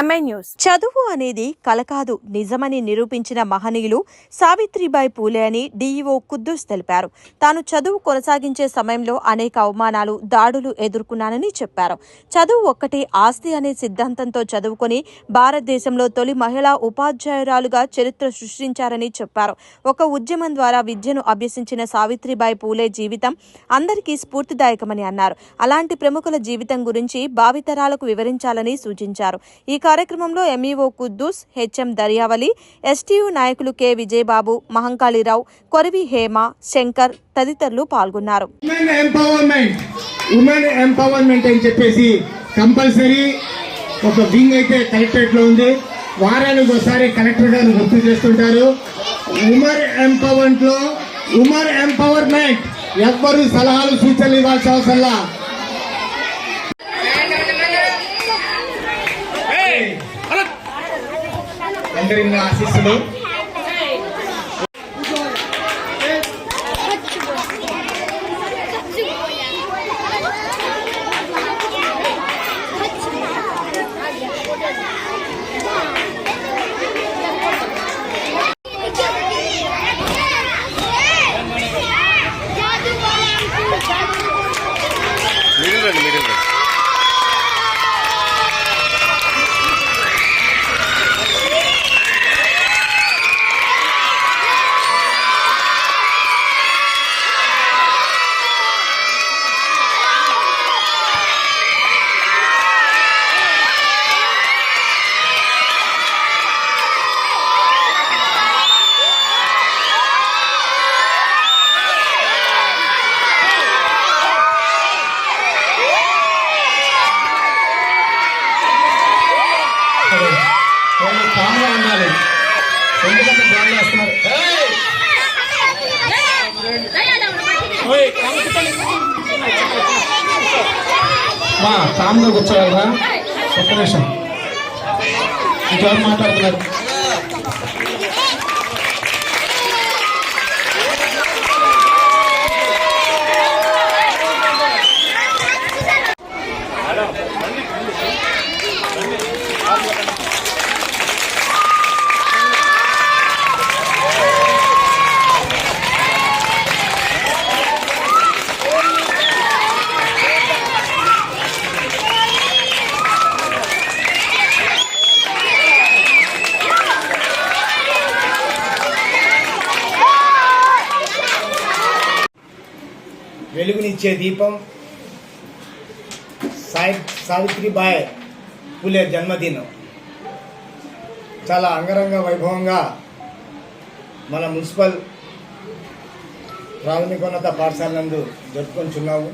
MI news చదువు అనేది కల కాదు నిజమని నిరూపించిన మహనీయులు సావిత్రిబాయి పూలే అని డీఈఓ కుద్దూస్ తెలిపారు. తాను చదువు కొనసాగించే సమయంలో అనేక అవమానాలు దాడులు ఎదుర్కొన్నానని చెప్పారు. చదువు ఒక్కటి ఆస్తి అనే సిద్ధాంతంతో చదువుకొని భారతదేశంలో తొలి మహిళా ఉపాధ్యాయురాలుగా చరిత్ర సృష్టించారని చెప్పారు. ఒక ఉద్యమం ద్వారా విద్యను అభ్యసించిన సావిత్రిబాయి పూలే జీవితం అందరికీ స్ఫూర్తిదాయకమని అన్నారు. అలాంటి ప్రముఖుల జీవితం గురించి భావితరాలకు వివరించాలని సూచించారు. ఈ కార్యక్రమంలో MEO Kuddus HM Daryavali STU నాయకులు కె విజయబాబు మహంకాళిరావు కొరివి హేమ శంకర్ తదితరులు పాల్గొన్నారు. ఉమెన్ ఎంపవర్మెంట్ ఉమెన్ ఎంపవర్మెంట్ అని చెప్పేసి కంపల్సరీ ఒక వింగ్ అయితే లో ఉంది. వారానికి ఒకసారి కలెక్టర్ గారు గుర్తు చేస్తుంటారు. ఉమర్ ఎంపవర్మెంట్లో ఉమర్ ఎంపవర్మెంట్ ఎవ్వరు సలహాలు సూచనలు ఇవ్వాల్సిన అవసరంలా అందరి ఆశీస్సులు మిడిల్ రండి మా కామ్గా కూర్చోవాలరా ఒక్క నిమిషం. ఇంకెవరు మాట్లాడుతున్నారు? వెలుగునిచ్చే దీపం సాయి సావిత్రిబాయ్ పులే జన్మదినం. చాలా అంగరంగ వైభవంగా మన మున్సిపల్ ప్రాథమికోన్నత పాఠశాల నందు జరుపుకొంచున్నాము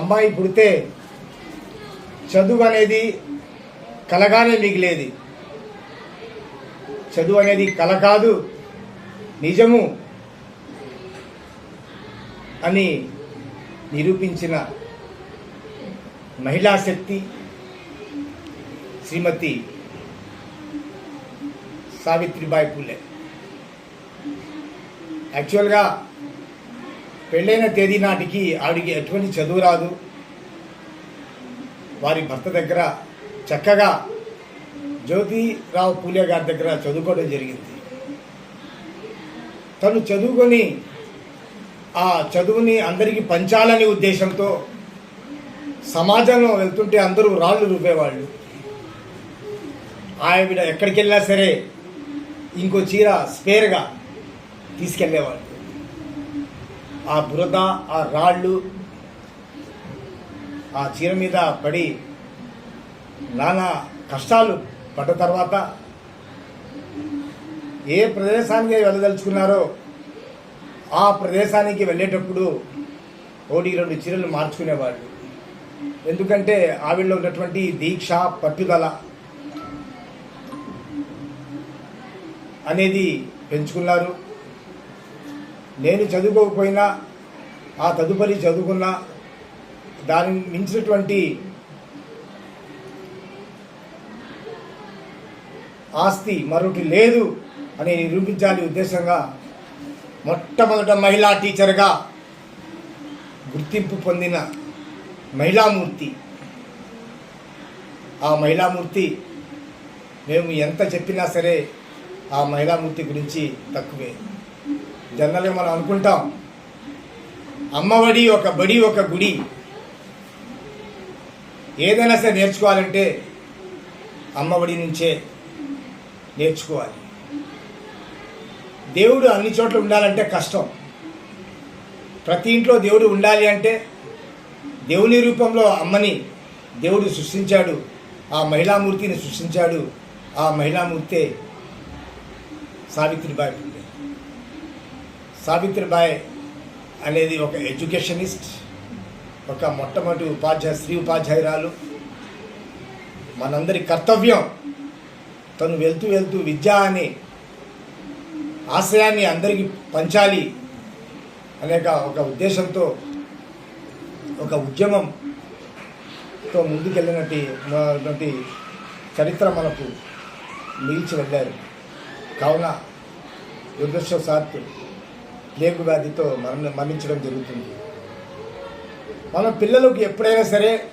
అమ్మాయి పుడితే చదువు అనేది కలగానే మిగిలేది. చదువు అనేది కల కాదు నిజము. అని నిరూపించిన మహిళా శక్తి శ్రీమతి సావిత్రిబాయి పూలే. యాక్చువల్గా పెళ్ళైన తేదీ నాటికి ఆవిడికి ఎటువంటి చదువు రాదు. వారి భర్త దగ్గర చక్కగా జ్యోతిరావు పూలే గారి దగ్గర చదువుకోవడం జరిగింది. తను చదువుకొని ఆ చదువుని అందరికీ పంచాలనే ఉద్దేశంతో సమాజంలో వెళ్తుంటే అందరూ రాళ్ళు రూపేవాళ్ళు ఆవిడ ఎక్కడికి వెళ్ళినా సరే ఇంకో చీర స్పేర్గా తీసుకెళ్ళేవాళ్ళు. ఆ బురద ఆ రాళ్ళు ఆ చీర మీద పడి నానా కష్టాలు పడ్డ తర్వాత ఏ ప్రదేశానికి వెళ్ళదలుచుకున్నారో ఆ ప్రదేశానికి వెళ్ళేటప్పుడు ఒకటి రెండు చీరలు మార్చుకునేవాళ్ళు. ఎందుకంటే ఆవిడలో ఉన్నటువంటి దీక్ష పట్టుదల అనేది పెంచుకున్నారు. నేను చదువుకోకపోయినా ఆ తదుపరి చదువుకున్న దాని మించినటువంటి ఆస్తి మరొకటి లేదు అని నిరూపించాలి ఉద్దేశంగా మొట్టమొదట మహిళా టీచర్గా గుర్తింపు పొందిన మహిళామూర్తి. ఆ మహిళామూర్తి మేము ఎంత చెప్పినా సరే ఆ మహిళామూర్తి గురించి తక్కువే. జనరల్గా మనం అనుకుంటాం అమ్మఒడి ఒక బడి ఒక గుడి. ఏదైనా సరే నేర్చుకోవాలంటే అమ్మఒడి నుంచే నేర్చుకోవాలి. దేవుడు అన్ని చోట్ల ఉండాలంటే కష్టం. ప్రతి ఇంట్లో దేవుడు ఉండాలి అంటే దేవుని రూపంలో అమ్మని దేవుడు సృష్టించాడు. ఆ మహిళామూర్తిని సృష్టించాడు. ఆ మహిళామూర్తే సావిత్రిబాయి సావిత్రిబాయి అనేది ఒక ఎడ్యుకేషనిస్ట్ ఒక మొట్టమొదటి ఉపాధ్యాయ స్త్రీ ఉపాధ్యాయురాలు. మనందరి కర్తవ్యం తను వెళ్తూ వెళ్తూ విద్య అనే ఆశయాన్ని అందరికీ పంచాలి అనేక ఒక ఉద్దేశంతో ఒక ఉద్యమంతో ముందుకెళ్ళినట్టు చరిత్ర మనకు నిలిచి వెళ్ళారు. కావున దురదృష్టవశాత్తు ప్లేగు వ్యాధితో మరణ మరణించడం జరుగుతుంది. మన పిల్లలకు ఎప్పుడైనా సరే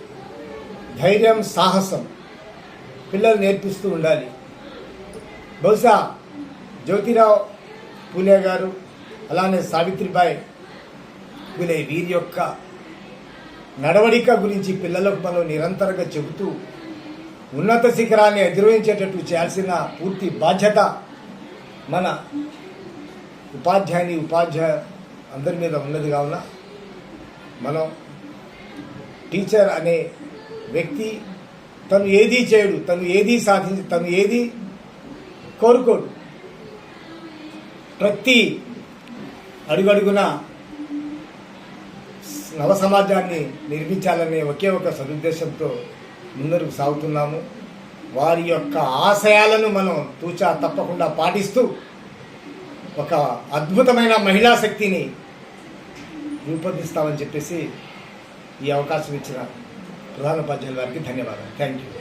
ధైర్యం సాహసం పిల్లలు నేర్పిస్తూ ఉండాలి. బహుశా జ్యోతిరావు పూలే గారు అలానే సావిత్రిబాయి పూలే వీరి యొక్క నడవడిక గురించి పిల్లలకు మనం నిరంతరంగా చెబుతూ ఉన్నత శిఖరాన్ని అధిరోహించేటట్టు చేయాల్సిన పూర్తి బాధ్యత మన ఉపాధ్యాయుని ఉపాధ్యాయ అందరి మీద ఉన్నది కావున మనం టీచర్ అనే వ్యక్తి తను ఏదీ చేయడు తను ఏదీ సాధించి తను ఏది కోరుకోడు. ప్రతి అడుగడుగున నవ సమాజాన్ని నిర్మించాలనే ఒకే ఒక సదుద్దేశంతో ముందరకు సాగుతున్నాము. వారి యొక్క ఆశయాలను మనం తూచా తప్పకుండా పాటిస్తూ ఒక అద్భుతమైన మహిళా శక్తిని రూపొందిస్తామని చెప్పేసి ఈ అవకాశం ఇచ్చిన ప్రధానోపాధ్యాయుల వారికి ధన్యవాదాలు. Thank you